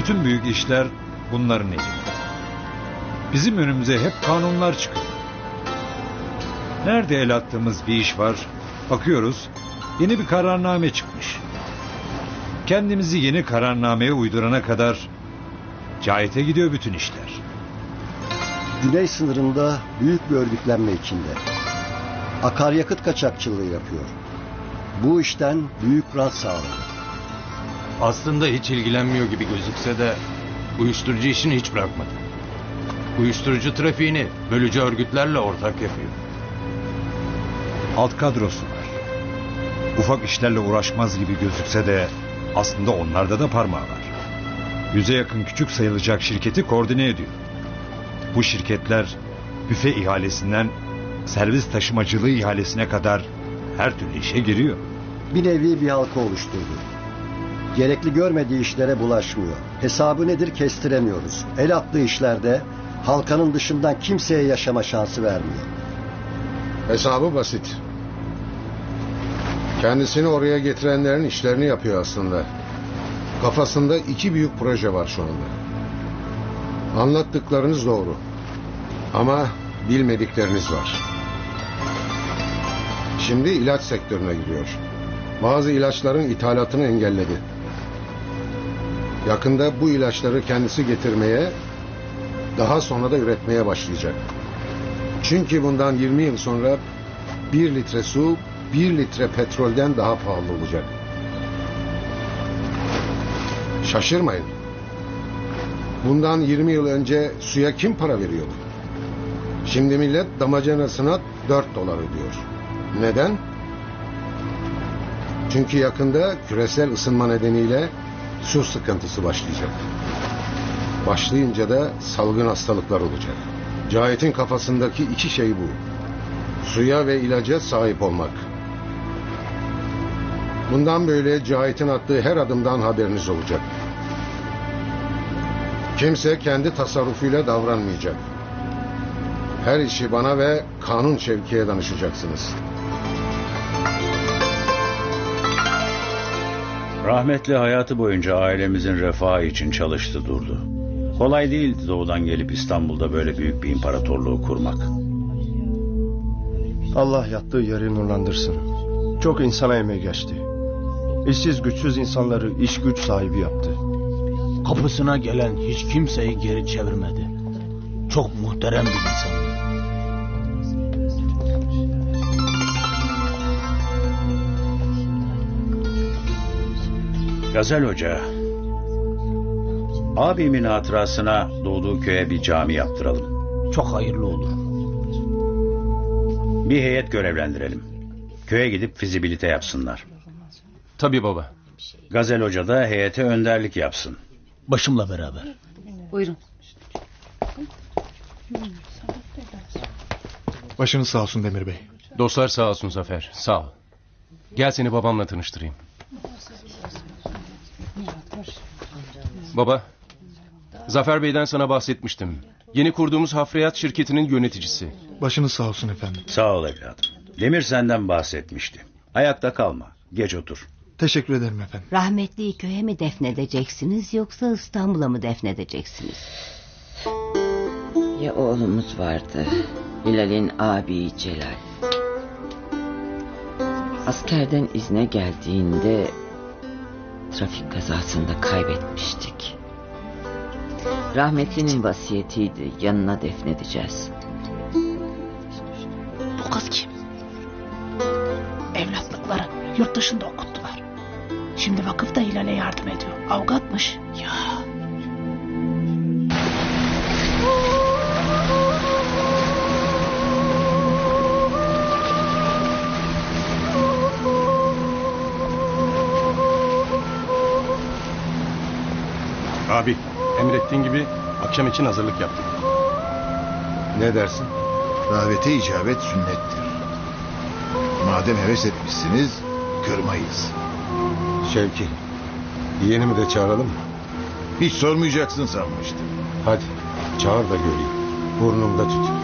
Bütün büyük işler bunların elinde. Bizim önümüze hep kanunlar çıkıyor. Nerede el attığımız bir iş var, bakıyoruz yeni bir kararname çıkmış. Kendimizi yeni kararnameye uydurana kadar cahite gidiyor bütün işler. Güney sınırında büyük bir örgütlenme içinde. Akaryakıt kaçakçılığı yapıyor. Bu işten büyük rant sağlıyor. Aslında hiç ilgilenmiyor gibi gözükse de uyuşturucu işini hiç bırakmadı. Uyuşturucu trafiğini bölücü örgütlerle ortak yapıyor. Alt kadrosu var. Ufak işlerle uğraşmaz gibi gözükse de aslında onlarda da parmağı var. Yüze yakın küçük sayılacak şirketi koordine ediyor. Bu şirketler büfe ihalesinden servis taşımacılığı ihalesine kadar her türlü işe giriyor. Bir nevi bir halka oluşturdu. Gerekli görmediği işlere bulaşmıyor. Hesabı nedir kestiremiyoruz. El attığı işlerde halkanın dışından kimseye yaşama şansı vermiyor. Hesabı basit. Kendisini oraya getirenlerin işlerini yapıyor aslında. Kafasında iki büyük proje var şu anda. Anlattıklarınız doğru. Ama bilmedikleriniz var. Şimdi ilaç sektörüne giriyor. Bazı ilaçların ithalatını engelledi. Yakında bu ilaçları kendisi getirmeye, daha sonra da üretmeye başlayacak. Çünkü bundan 20 yıl sonra bir litre su bir litre petrolden daha pahalı olacak. Şaşırmayın. Bundan 20 yıl önce suya kim para veriyordu? Şimdi millet damacanasına 4 dolar ödüyor. Neden? Çünkü yakında küresel ısınma nedeniyle su sıkıntısı başlayacak. Başlayınca da salgın hastalıklar olacak. Cahit'in kafasındaki iki şey bu. Suya ve ilaca sahip olmak. Bundan böyle Cahit'in attığı her adımdan haberiniz olacak. Kimse kendi tasarrufuyla davranmayacak. Her işi bana ve kanun şevkiye danışacaksınız. Rahmetli hayatı boyunca ailemizin refahı için çalıştı durdu. Kolay değildi doğudan gelip İstanbul'da böyle büyük bir imparatorluğu kurmak. Allah yattığı yeri nurlandırsın. Çok insana emeği geçti. İşsiz güçsüz insanları iş güç sahibi yaptı. Kapısına gelen hiç kimseyi geri çevirmedi. Çok muhterem bir insandı. Gazel Hoca, abimin hatırasına doğduğu köye bir cami yaptıralım. Çok hayırlı olur. Bir heyet görevlendirelim. Köye gidip fizibilite yapsınlar. Tabii baba. Gazel Hoca da heyete önderlik yapsın. Başımla beraber. Buyurun. Başınız sağ olsun Demir Bey. Dostlar sağ olsun Zafer. Sağ ol. Gel seni babamla tanıştırayım. Baba, Zafer Bey'den sana bahsetmiştim. Yeni kurduğumuz hafriyat şirketinin yöneticisi. Başınız sağ olsun efendim. Sağ ol evladım. Demir senden bahsetmişti. Ayakta kalma. Geç otur. Teşekkür ederim efendim. Rahmetliyi köye mi defnedeceksiniz yoksa İstanbul'a mı defnedeceksiniz? Ya oğlumuz vardı. Hilal'in abi Celal. Askerden izne geldiğinde trafik kazasında kaybetmiştik. Rahmetlinin vasiyetiydi. Yanına defnedeceğiz. Bu kız kim? Evlatlıkları yurt dışında okuttular. Şimdi vakıfta Hilal'e yardım ediyor. Avukatmış. Ya. Abi, emrettiğin gibi akşam için hazırlık yaptık. Ne dersin? Davete icabet sünnettir. Madem heves etmişsiniz, kırmayız. Şevki. Yeğenimi de çağıralım mı? Hiç sormayacaksın sanmıştım. Hadi çağır da göreyim. Burnumda tütün.